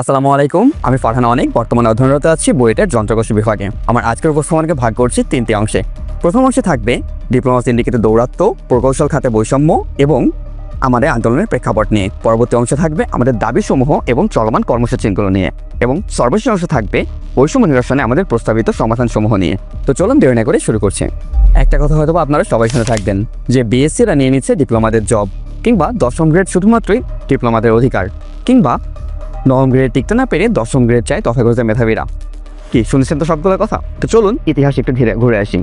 আসসালামু আলাইকুম, আমি ফারহান অনেক, বর্তমানে অধ্যয়নরত আছি বুয়েটের যন্ত্রকোষ বিভাগে। আমার আজকের উপস্থাপনকে ভাগ করছি তিনটি অংশে। প্রথম অংশে থাকবে ডিপ্লোমা সিন্ডিকেটের দৌরাত্ম, প্রকৌশল খাতে বৈষম্য এবং আমাদের আন্দোলনের প্রেক্ষাপট নিয়ে। পরবর্তী অংশে থাকবে আমাদের দাবিসমূহ এবং চলমান কর্মসূচিগুলো নিয়ে এবং সর্বশেষ অংশ থাকবে বৈষম্য নিরসনে আমাদের প্রস্তাবিত সমাধানসমূহ নিয়ে। তো চলুন দেরি না করে শুরু করছি। একটা কথা হয়তো আপনারা সবাই শুনে থাকবেন যে বিএসসিরা নিয়ে নিচ্ছে ডিপ্লোমাদের জব কিংবা দশম গ্রেড শুধুমাত্রই ডিপ্লোমাদের অধিকার কিংবা নবম গ্রেড টিকতে না পেরে দশম গ্রেড চায় তথাগত মেধাবীরা। কি, শুনেছেন তো সবগুলো কথা? তো চলুন ইতিহাস একটু ঘিরে ঘুরে আসি।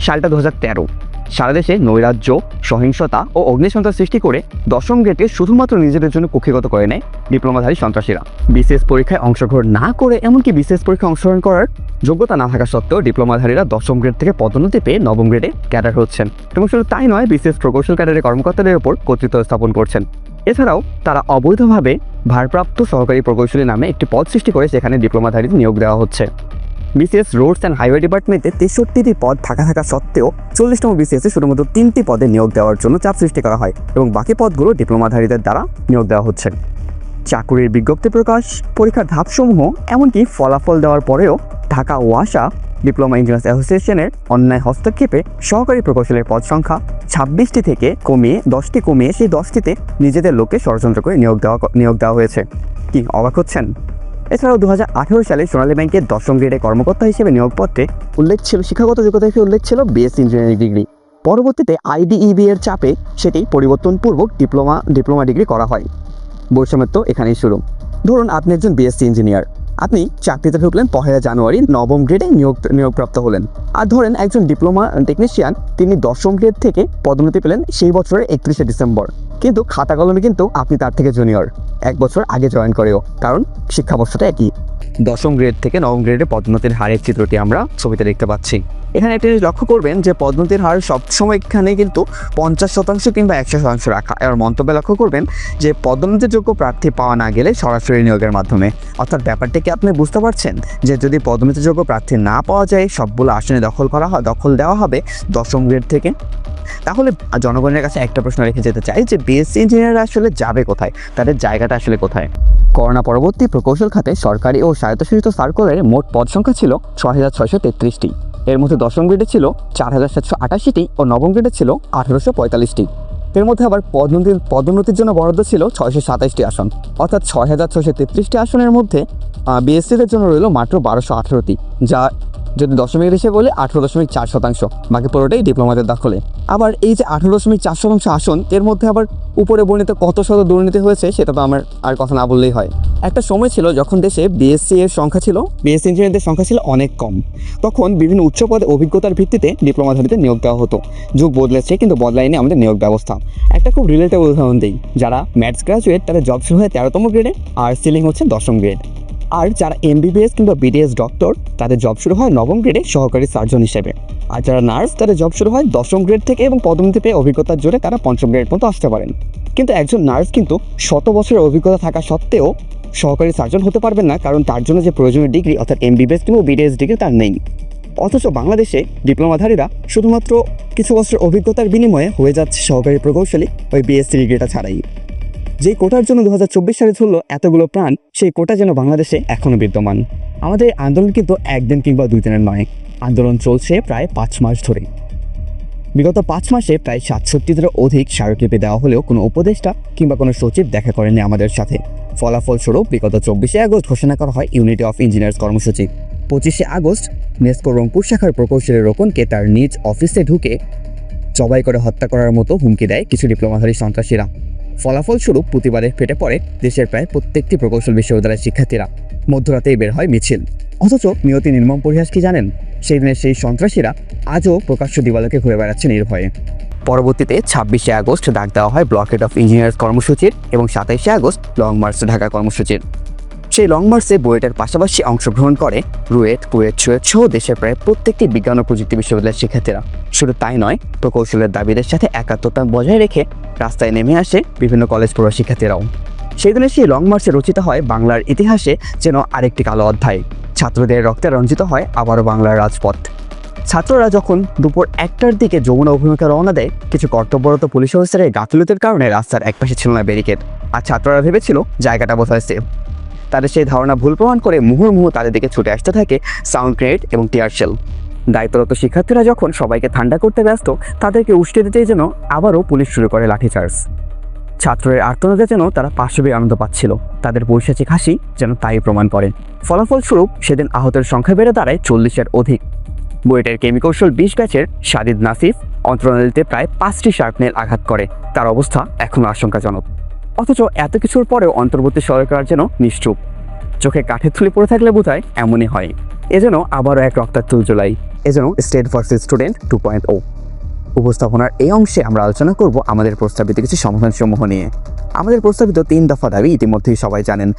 সালটা দু হাজার তেরো। সারা দেশে নৈরাজ্য, সহিংসতা ও অগ্নিসন্ত্রাস সৃষ্টি করে দশম গ্রেডকে শুধুমাত্র নিজেদের জন্য কুক্ষিগত করে নেয় ডিপ্লোমাধারী সন্ত্রাসীরা। বিশেষ পরীক্ষায় অংশগ্রহণ না করে এমনকি বিশেষ পরীক্ষায় অংশগ্রহণ করার যোগ্যতা না থাকা সত্ত্বেও ডিপ্লোমাধারীরা দশম গ্রেড থেকে পদোন্নতি পেয়ে নবম গ্রেডে ক্যাডার হচ্ছেন। এবং শুধু তাই নয়, বিশেষ প্রকৌশল ক্যাডারের কর্মকর্তাদের উপর কর্তৃত্ব স্থাপন করছেন। এছাড়াও তারা অবৈধভাবে ভারপ্রাপ্ত সহকারী প্রকৌশলী নামে একটি পদ সৃষ্টি করে সেখানে ডিপ্লোমাধারীদের নিয়োগ দেওয়া হচ্ছে। বিসিএস রোডস অ্যান্ড হাইওয়ে ডিপার্টমেন্টে তেষট্টিটি পদ থাকা থাকা সত্ত্বেও চল্লিশতম বিসিএসে শুধুমাত্র তিনটি পদে নিয়োগ দেওয়ার জন্য চাপ সৃষ্টি করা হয় এবং বাকি পদগুলো ডিপ্লোমাধারীদের দ্বারা নিয়োগ দেওয়া হচ্ছে। চাকুরির বিজ্ঞপ্তি প্রকাশ, পরীক্ষার ধাপসমূহ, এমনকি ফলাফল দেওয়ার পরেও ঢাকা ওয়াসা ডিপ্লোমা ইঞ্জিনিয়ার্স অ্যাসোসিয়েশনের অন্যায় হস্তক্ষেপে সহকারী প্রকৌশলের পদ সংখ্যা ছাব্বিশটি থেকে কমিয়ে দশটি কমিয়ে সেই দশটিতে নিজেদের লোককে ষড়যন্ত্র করে নিয়োগ দেওয়া নিয়োগ দেওয়া হয়েছে। কি, অবাক হচ্ছেন? এছাড়াও দু হাজার আঠারো সালে সোনালী ব্যাংকের দশম গ্রেডে কর্মকর্তা হিসেবে নিয়োগপত্রে উল্লেখ ছিল, শিক্ষাগত যোগ্যতা হিসেবে উল্লেখ ছিল বিএসসি ইঞ্জিনিয়ারিং ডিগ্রি পরবর্তীতে আইডিইবি এর চাপে সেটি পরিবর্তনপূর্বক ডিপ্লোমা ডিপ্লোমা ডিগ্রি করা হয়। বৈষম্য তো এখানেই শুরু। ধরুন আপনি একজন বিএসসি ইঞ্জিনিয়ার আপনি চাকরিতে ঢুকলেন পহেলা জানুয়ারি, নবম গ্রেডে নিয়োগ, নিয়োগপ্রাপ্ত হলেন। আর ধরেন একজন ডিপ্লোমা টেকনিশিয়ান তিনি দশম গ্রেড থেকে পদোন্নতি পেলেন সেই বছরের একত্রিশে ডিসেম্বর। কিন্তু খাতা কলমে কিন্তু আপনি তার থেকে জুনিয়র এক বছর আগে জয়েন করেও, কারণ শিক্ষাবর্ষটা একই। দশম গ্রেড থেকে নবম গ্রেডে পদোন্নতির হারের চিত্রটি আমরা ছবিতে দেখতে পাচ্ছি। এখানে একটি জিনিস লক্ষ্য করবেন যে পদোন্নতির হার সবসময় এখানে কিন্তু পঞ্চাশ শতাংশ কিংবা একশো শতাংশ রাখা। এর মন্তব্যে লক্ষ্য করবেন যে পদোন্নতির যোগ্য প্রার্থী পাওয়া না গেলে সরাসরি নিয়োগের মাধ্যমে। অর্থাৎ ব্যাপারটা কি আপনি বুঝতে পারছেন? যে যদি পদোন্নতির যোগ্য প্রার্থী না পাওয়া যায়, সবগুলো আসনে দখল করা হয়, দখল দেওয়া হবে দশম গ্রেড থেকে? তাহলে জনগণের কাছে একটা প্রশ্ন রেখে যেতে চাই যে বিএসসি ইঞ্জিনিয়াররা আসলে যাবে কোথায়? তাদের জায়গাটা আসলে কোথায়? করোনা পরবর্তী প্রকৌশল খাতে সরকারি ও স্বায়ত্তশাসিত সার্কুলারে মোট পদ সংখ্যা ছিল ছয় হাজার ছয়শো তেত্রিশটি। এর মধ্যে দশম গ্রেডে ছিল চার হাজার সাতশো আটাশিটি ও নবম গ্রেডে ছিল আঠেরোশো পঁয়তাল্লিশটি। এর মধ্যে আবার পদোন্নতির পদোন্নতির জন্য বরাদ্দ ছিল ছয়শো সাতাইশটি আসন, অর্থাৎ ছয় হাজার ছয়শো তেত্রিশটি আসনের মধ্যে বিএসসিদের জন্য রইল মাত্র বারোশো আঠেরোটি, যা যদি দশমিক হিসেবে বলে আঠেরো দশমিক চার শতাংশ, বাকি পুরোটাই ডিপ্লোমাদের দখলে। আবার এই যে আঠেরো দশমিক চার শতাংশ আসন, এর মধ্যে আবার উপরে বর্ণিত কত শত দুর্নীতি হয়েছে সেটা তো আমার আর কথা না বললেই হয়। একটা সময় ছিল যখন দেশে বিএসসি এর সংখ্যা ছিল বিএসসি ইঞ্জিনিয়ারদের সংখ্যা ছিল অনেক কম। তখন বিভিন্ন উচ্চ পদে অভিজ্ঞতার ভিত্তিতে ডিপ্লোমাধারীদের নিয়োগ দেওয়া হতো। যুগ বদলেছে, কিন্তু বদলায়নি আমাদের নিয়োগ ব্যবস্থা। একটা খুব রিলেটেবল উদাহরণ দিই, যারা ম্যাথস গ্রাজুয়েট তাদের জব শুরু হয় তেরোতম গ্রেডে আর সিলিং হচ্ছে দশম গ্রেড আর যারা এমবিবিএস কিংবা বিডিএস ডক্টর তাদের জব শুরু হয় নবম গ্রেডে সহকারী সার্জন হিসেবে। আর যারা নার্স তাদের জব শুরু হয় দশম গ্রেড থেকে এবং পদোন্নতি পেয়ে অভিজ্ঞতার জোরে তারা পঞ্চম গ্রেড পর্যন্ত আসতে পারেন। কিন্তু একজন নার্স কিন্তু শত বছরের অভিজ্ঞতা থাকা সত্ত্বেও সহকারী সার্জন হতে পারবেন না, কারণ তার জন্য যে প্রয়োজনীয় ডিগ্রি অর্থাৎ এমবিবিএস কিংবা বিডিএস ডিগ্রি তার নেই। অথচ বাংলাদেশে ডিপ্লোমাধারীরা শুধুমাত্র কিছু বছর অভিজ্ঞতার বিনিময়ে হয়ে যাচ্ছে সহকারী প্রকৌশলী ওই বিএসসি ডিগ্রিটা ছাড়াই। যেই কোটার জন্য দু হাজার চব্বিশ সালে ধরলো এতগুলো প্রাণ, সেই কোটা যেন বাংলাদেশে এখনও বিদ্যমান। আমাদের আন্দোলন কিন্তু একদিন কিংবা দুই দিনের নয়। আন্দোলন চলছে প্রায় পাঁচ মাস ধরে বিগত পাঁচ মাসে প্রায় সাতষট্টিদের অধিক স্মারকলিপি দেওয়া হলেও কোনো উপদেষ্টা কিংবা কোনো সচিব দেখা করেনি আমাদের সাথে। ফলাফলস্বরূপ বিগত চব্বিশে আগস্ট ঘোষণা করা হয় ইউনিটি অফ ইঞ্জিনিয়ার্স কর্মসূচি। পঁচিশে আগস্ট নেস্কো রংপুর শাখার প্রকৌশলের রোকনকে তার নিজ অফিসে ঢুকে জবাই করে হত্যা করার মতো হুমকি দেয় কিছু ডিপ্লোমাধারী সন্ত্রাসীরা। ফলাফলস্বরূপ প্রতিবারে ফেটে পড়ে দেশের প্রায় প্রত্যেকটি প্রকৌশল বিশ্ববিদ্যালয়ের শিক্ষার্থীরা। মধ্যরাতেই বের হয় মিছিল। অথচ নিয়তি নির্মম পরিহাস কি জানেন? সেই দিনের সেই সন্ত্রাসীরা আজও প্রকাশ্য দিবালোকে ঘুরে বেড়াচ্ছে নির্ভয়ে। পরবর্তীতে ছাব্বিশে আগস্ট ডাক দেওয়া হয় ব্লকেট অফ ইঞ্জিনিয়ার্স কর্মসূচির এবং সাতাইশে আগস্ট লং মার্চ ঢাকা কর্মসূচির। সেই লং মার্চে বুয়েটের পাশাপাশি অংশগ্রহণ করে রুয়েট কুয়েট চুয়েট সহ দেশের প্রায় প্রত্যেকটি বিজ্ঞান ও প্রযুক্তি বিশ্ববিদ্যালয়ের শিক্ষার্থীরা। শুধু তাই নয়, প্রকৌশলের দাবিদের সাথে একাত্মতা বজায় রেখে রাস্তায় নেমে আসে বিভিন্ন কলেজ পড়ুয়া শিক্ষার্থীরাও। সেই দিনে সেই লং মার্চে রচিত হয় বাংলার ইতিহাসে যেন আরেকটি কালো অধ্যায়। ছাত্রদের রক্তে রঞ্জিত হয় আবারও বাংলার রাজপথ। ছাত্ররা যখন দুপুর একটার দিকে যমুনা অভিমুখে রওনা দেয়, কিছু কর্তব্যরত পুলিশ অফিসারের গাফিলতির কারণে রাস্তার একপাশে ছিল না ব্যারিকেড। আর ছাত্ররা ভেবেছিল জায়গাটা বোধহয় সেফ তাদের সেই ধারণা ভুল প্রমাণ করে মুহুর্মুহু তাদের দিকে ছুটে আসতে থাকে সাউন্ড গ্রেড এবং টিয়ার শেল। দায়িত্বরত শিক্ষার্থীরা যখন সবাইকে ঠান্ডা করতে ব্যস্ত, তাদেরকে উস্কে দিতেই যেন আবারও পুলিশ শুরু করে লাঠিচার্জ। ছাত্রের আর্তনাদে যেন তারা পাশবে আনন্দ পাচ্ছিল। তাদের বৈশাচিক হাসি যেন তাই প্রমাণ করে। ফলাফলস্বরূপ সেদিন আহতের সংখ্যা বেড়ে দাঁড়ায় চল্লিশের অধিক। বুয়েটের কেমিকৌশল বিশ ব্যাচের সাদিদ নাসিফ অন্তর্নালীতে প্রায় পাঁচটি শার্পনেল আঘাত করে। তার অবস্থা এখনও আশঙ্কাজনক। অথচ এত কিছুর পরেও অন্তর্বর্তী সরকার যেন নিশ্চুপ। চোখে কাঠের থুলি পড়ে থাকলে বোধহয় এমনই হয়। এ যেন আবারও এক রক্তাক্ত জুলাই। এ যেন state versus student two point o উপস্থাপনার এই অংশে আমরা আলোচনা করব আমাদের প্রস্তাবিত কিছু সমাধানসমূহ নিয়ে। আমাদের প্রস্তাবিত তিন দফা দাবি ইতিমধ্যেই সবাই জানেন,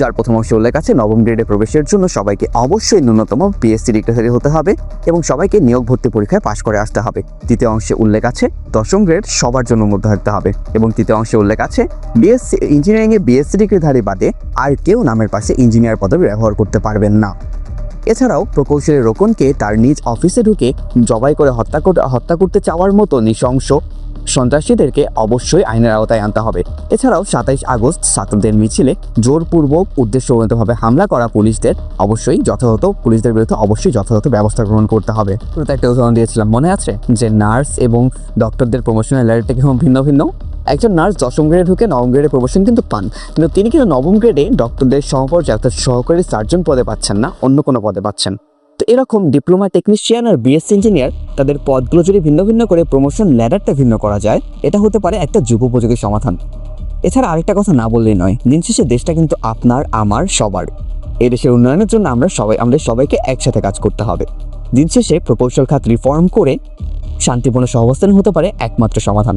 যার প্রথম অংশে উল্লেখ আছে, নবম গ্রেডে প্রবেশের জন্য সবাইকে অবশ্যই ন্যূনতম পিএসসি ডিগ্রি হতে হবে এবং সবাইকে নিয়োগ ভর্তি পরীক্ষায় পাশ করে আসতে হবে। দ্বিতীয় অংশে উল্লেখ আছে, দশম গ্রেড সবার জন্য মধ্যে থাকতে হবে এবং তৃতীয় অংশে উল্লেখ আছে বিএসসি ইঞ্জিনিয়ারিংয়ে বিএসসি ডিগ্রিধারী বাদে আর কেউ নামের পাশে ইঞ্জিনিয়ার পদবি ব্যবহার করতে পারবেন না। এছাড়াও প্রকৌশলী রোকনকে তার নিজ অফিসে ঢুকে জবাই করে হত্যা হত্যা করতে চাওয়ার মতো নৃশংস সন্ত্রাসীদেরকে অবশ্যই আইনের আওতায় আনতে হবে। এছাড়াও সাতাইশ আগস্ট ছাত্রদের মিছিলে জোরপূর্বক উদ্দেশ্যভাবে হামলা করা পুলিশদের অবশ্যই যথাযথ, পুলিশদের বিরুদ্ধে অবশ্যই যথাযথ ব্যবস্থা গ্রহণ করতে হবে। একটা উদাহরণ দিয়েছিলাম, মনে আছে? যে নার্স এবং ডক্টরদের প্রমোশনের ল্যারিটা কেমন ভিন্ন ভিন্ন একজন নার্স দশম গ্রেডে ঢুকে নবম গ্রেডে প্রমোশন কিন্তু পান। কিন্তু তিনি কিন্তু নবম গ্রেডে ডক্টরদের সমপর্যায়ে অর্থাৎ সহকারী সার্জন পদে পাচ্ছেন না, অন্য কোনো পদে পাচ্ছেন। তো এরকম ডিপ্লোমা টেকনিশিয়ান আর বিএসসি ইঞ্জিনিয়ার তাদের পদগুলো যদি ভিন্ন ভিন্ন করে প্রমোশন ল্যাডারটা ভিন্ন করা যায়, এটা হতে পারে একটা যুগোপযোগী সমাধান। এছাড়া আরেকটা কথা না বললেই নয়, দিন শেষে দেশটা কিন্তু আপনার, আমার, সবার। এই দেশের উন্নয়নের জন্য আমরা সবাই, আমাদের সবাইকে একসাথে কাজ করতে হবে। দিন শেষে প্রকৌশল খাত রিফর্ম করে শান্তিপূর্ণ সহাবস্থান হতে পারে একমাত্র সমাধান।